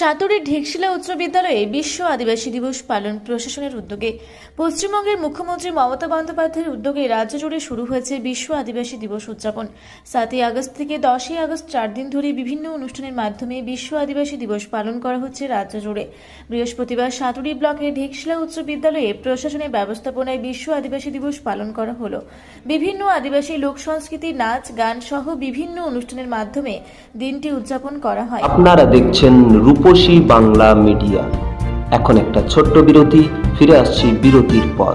সাতুরের ঢেকশিলা উচ্চ বিদ্যালয়ে বিশ্ব আদিবাসী দিবস পালন প্রশাসনের উদ্যোগে পশ্চিমবঙ্গের মুখ্যমন্ত্রী মমতা বন্দ্যোপাধ্যায়ের উদ্যোগে রাজ্য জুড়ে শুরু হয়েছে বিশ্ব আদিবাসী দিবস উদযাপন। সাতই আগস্ট থেকে দশই আগস্ট চার দিন ধরে বিভিন্ন অনুষ্ঠানের মাধ্যমে বিশ্ব আদিবাসী দিবস পালন করা হচ্ছে রাজ্য জুড়ে। বৃহস্পতিবার সাতুরি ব্লকের ঢেকশিলা উচ্চ বিদ্যালয়ে প্রশাসনের ব্যবস্থাপনায় বিশ্ব আদিবাসী দিবস পালন করা হলো। বিভিন্ন আদিবাসী লোক সংস্কৃতি, নাচ, গান সহ বিভিন্ন অনুষ্ঠানের মাধ্যমে দিনটি উদযাপন করা হয়। আপনারা দেখছেন রূপসী বাংলা মিডিয়া। এখন একটা ছোট্ট বিরতি ফিরে আসছি বিরতির পর।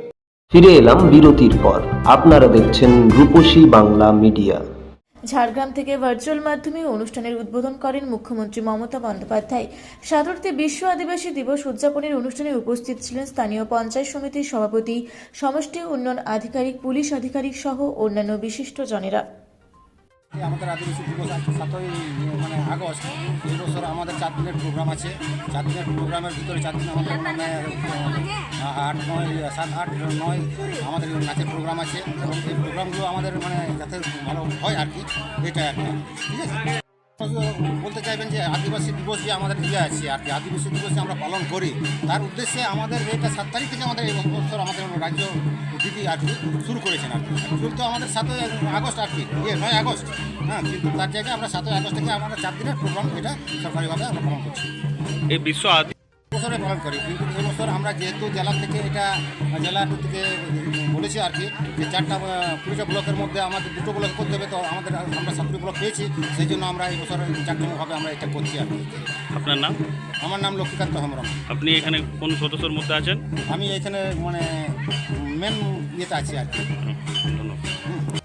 ফিরে এলাম বিরতির পর। আপনারা দেখছেন রূপসী বাংলা মিডিয়া। ঝাড়গ্রাম থেকে ভার্চুয়াল মাধ্যমে অনুষ্ঠানের উদ্বোধন করেন মুখ্যমন্ত্রী মমতা বন্দ্যোপাধ্যায়। সাধারণত বিশ্ব আদিবাসী দিবস উদযাপনের অনুষ্ঠানে উপস্থিত ছিলেন স্থানীয় পঞ্চায়েত সমিতির সভাপতি, সমষ্টি উন্নয়ন আধিকারিক, পুলিশ আধিকারিক সহ অন্যান্য বিশিষ্ট জনেরা আমাদের আদিবাসী দিবস আছে সাতই মানে আগস্ট, এই বছর আমাদের চার দিনের প্রোগ্রাম আছে। চার দিনের প্রোগ্রামের ভিতরে চার দিন আমাদের মানে আট, নয়, সাত, আট, নয় আমাদের নাচের প্রোগ্রাম আছে। এবং এই প্রোগ্রামগুলো আমাদের মানে যাতে ভালো হয় আর কি আর কি। ঠিক আছে? বলতে চাইবেন যে আদিবাসী দিবস যে আমাদের ইয়ে আছে আর কি, আদিবাসী দিবস আমরা পালন করি, তার উদ্দেশ্যে আমাদের এটা সাত তারিখ থেকে আমাদের এই বছর আমাদের রাজ্য দিদি আর কি শুরু করেছেন আর কি। শুরু তো আমাদের সাতই আগস্ট আর কি ইয়ে নয় আগস্ট হ্যাঁ কিন্তু তার জায়গায় আমরা সাতই আগস্ট থেকে আমাদের চার দিনের প্রোগ্রাম এটা সরকারিভাবে আমরা পালন করছি। এই বিশ্ব বছরে পালন করি। কিন্তু এবছর আমরা যেহেতু জেলা থেকে এটা জেলা থেকে বলেছি আর কি যে চারটা আহ, ব্লকের মধ্যে আমাদের দুটো ব্লক করতে হবে তো আমাদের আমরা সাতটি ব্লক পেয়েছি সেই জন্য আমরা এই বছর চারজনভাবে আমরা এটা করছি আর কি। আপনার নাম? আমার নাম লক্ষ্মীকান্ত হেমরম। আপনি এখানে কোন সদস্যর মধ্যে আছেন? আমি এখানে মানে মেন ইয়েতে আছি আর কি। ধন্যবাদ।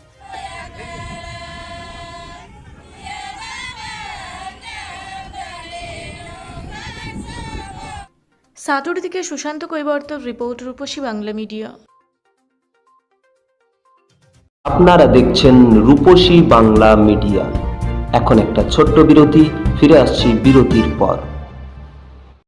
সাতুরি থেকে সুশান্ত কৈবর্তর রিপোর্ট রূপসী বাংলা মিডিয়া। আপনারা দেখছেন রূপসী বাংলা মিডিয়া। এখন একটা ছোট্ট বিরতি, ফিরে আসছি বিরতির পর।